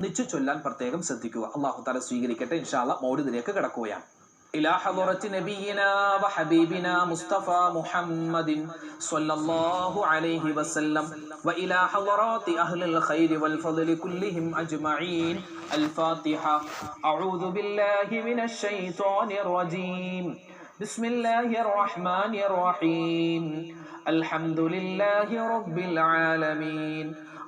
ഒന്നിച്ചു ചൊല്ലാൻ പ്രത്യേകം ശ്രദ്ധിക്കുക അള്ളാഹു താല സ്വീകരിക്കട്ടെ ഇൻഷാല്ല മൗലിദിലേക്ക് കിടക്കുകയാണ് إلى حضرة نبينا وحبيبنا مصطفى محمد صلى الله عليه وسلم وإلى حضرات أهل الخير والفضل كلهم أجمعين الفاتحة أعوذ بالله من الشيطان الرجيم بسم الله الرحمن الرحيم الحمد لله رب العالمين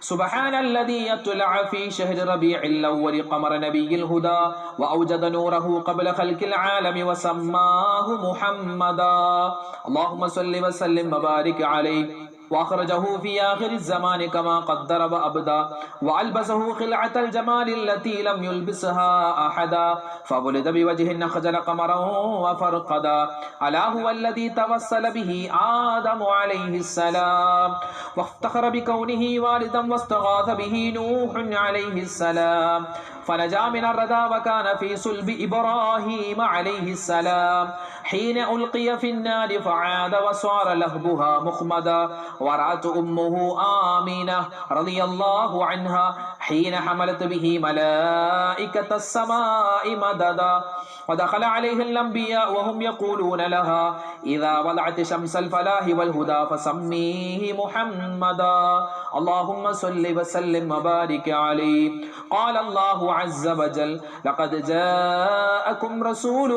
سبحان الذي يطلع في شهر ربيع الأول قمر نبي الهدى وأوجد نوره قبل خلق العالم وسماه محمدا. اللهم صل وسلم وبارك عليه. وأخرجه في آخر الزمان كما قدر وأبدى وألبسه خلعة الجمال التي لم يلبسها أحدا فولد بوجه أخجل قمرا وفرقدا. ألا هو الذي توسل به آدم عليه السلام وافتخر بكونه والدا واستغاث به نوح عليه السلام. فنجا من الردى وكان في صلب إبراهيم عليه السلام حين ألقي في النار فعاد وصار لهبها مخمدا ورأت أمه آمنة رضي الله عنها حين حملت به ملائكة السماء مددا ودخل عليه الأنبياء وهم يقولون لها إذا وضعت شمس الفلاح والهدى فسميه محمدا اللهم صل وسلم وبارك عليه قال الله عز وجل لقد جاءكم رسول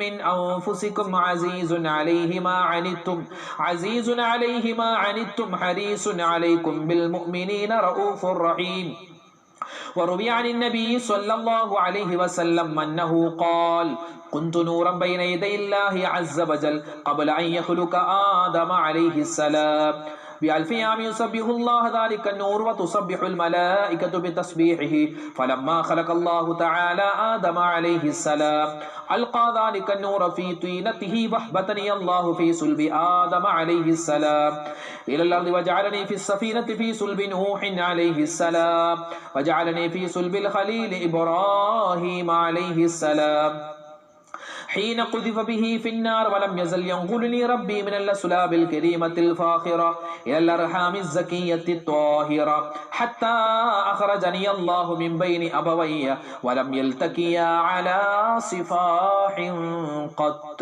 من أنفسكم عزيز عليه ما عنتم عزيز عليه ما عنتم حريص عليكم بالمؤمنين رؤوف رحيم وروي عن النبي صلى الله عليه وسلم أنه قال كنت نورا بين يدي الله عز وجل قبل أن يخلق آدم عليه السلام بألف عام يسبح الله ذلك النور وتسبح الملائكة بتسبيحه فلما خلق الله تعالى آدم عليه السلام ألقى ذلك النور في طينته وحبتني الله في صلب آدم عليه السلام إلى الأرض وجعلني في السفينة في صلب نوح عليه السلام وجعلني في صلب الخليل إبراهيم عليه السلام حين قذف به في النار ولم يزل ينقلني ربي من الأسلاب الكريمة الفاخرة إلى الأرحام الزكية الطاهرة حتى أخرجني الله من بين أبوي ولم يلتقيا على صفاح قط.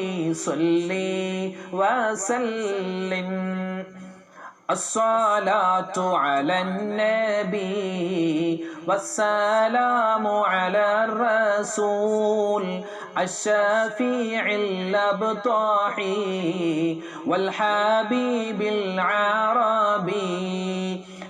صلي وسلم. الصلاة على النبي والسلام على الرسول. الشفيع الأبطاحي والحبيب العربي.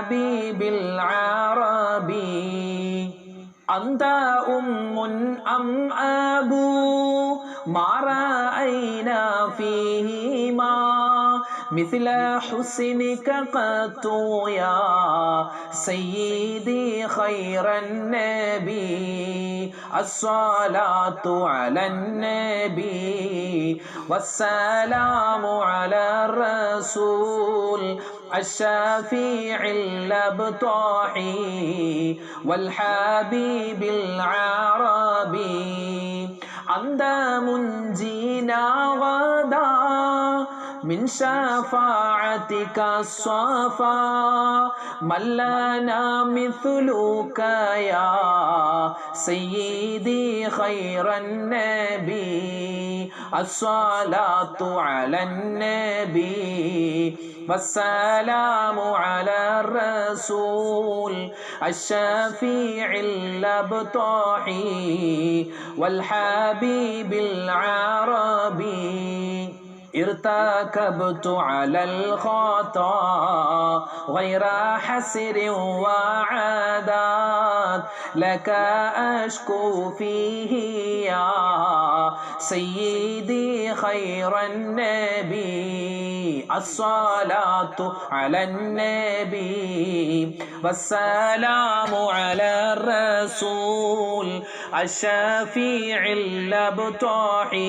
والحبيب العربي أنت أم أم أبو ما رأينا فيهما مثل حسنك قط يا سيدي خير النبي الصلاة على النبي والسلام على الرسول. الشافيع الأبطاحي والحبيب العربي عند منجينا غدا من شفاعتك الصفا من لنا مثلك يا سيدي خير النبي. الصلاة على النبي. والسلام على الرسول. الشفيع الأبطاحي. والحبيب العربي. ارتكبت على الخطا غير حسر وعادات لك أشكو فيه يا سيدي خير النبي. الصلاة على النبي والسلام على الرسول الشفيع الأبطاحي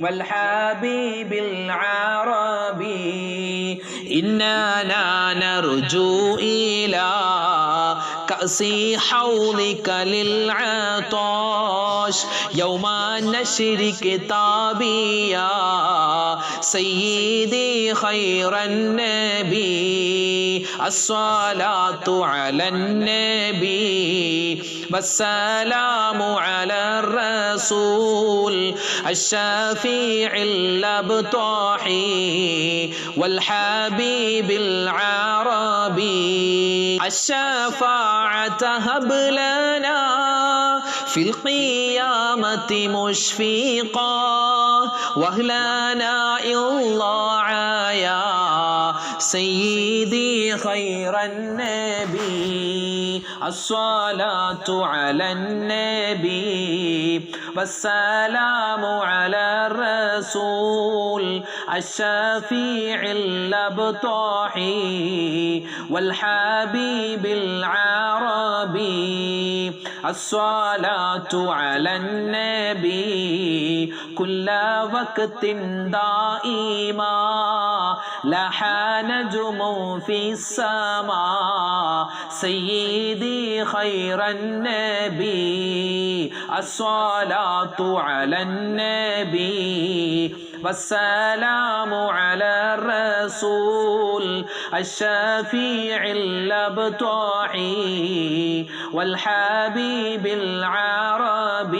والحبيب العربي. إنا لا نرجو إلى كأس حوضك للعطاش. يوم نشر كتابي يا سيدي خير النبي. الصلاة على النبي. والسلام على الرسول. الشفيع الأبطاحي والحبيب العربي. الشفاعة هب لنا في القيامة مشفقا. وهلنا الله يا سيدي خير النبي. الصلاة على النبي. والسلام على الرسول الشفيع الأبطاحي والحبيب العربي الصلاة على النبي كل وقت دائما لح نجم في السماء سيدي خير النبي الصلاة على النبي والسلام على الرسول الشفيع الأبطاحي والحبيب العربي.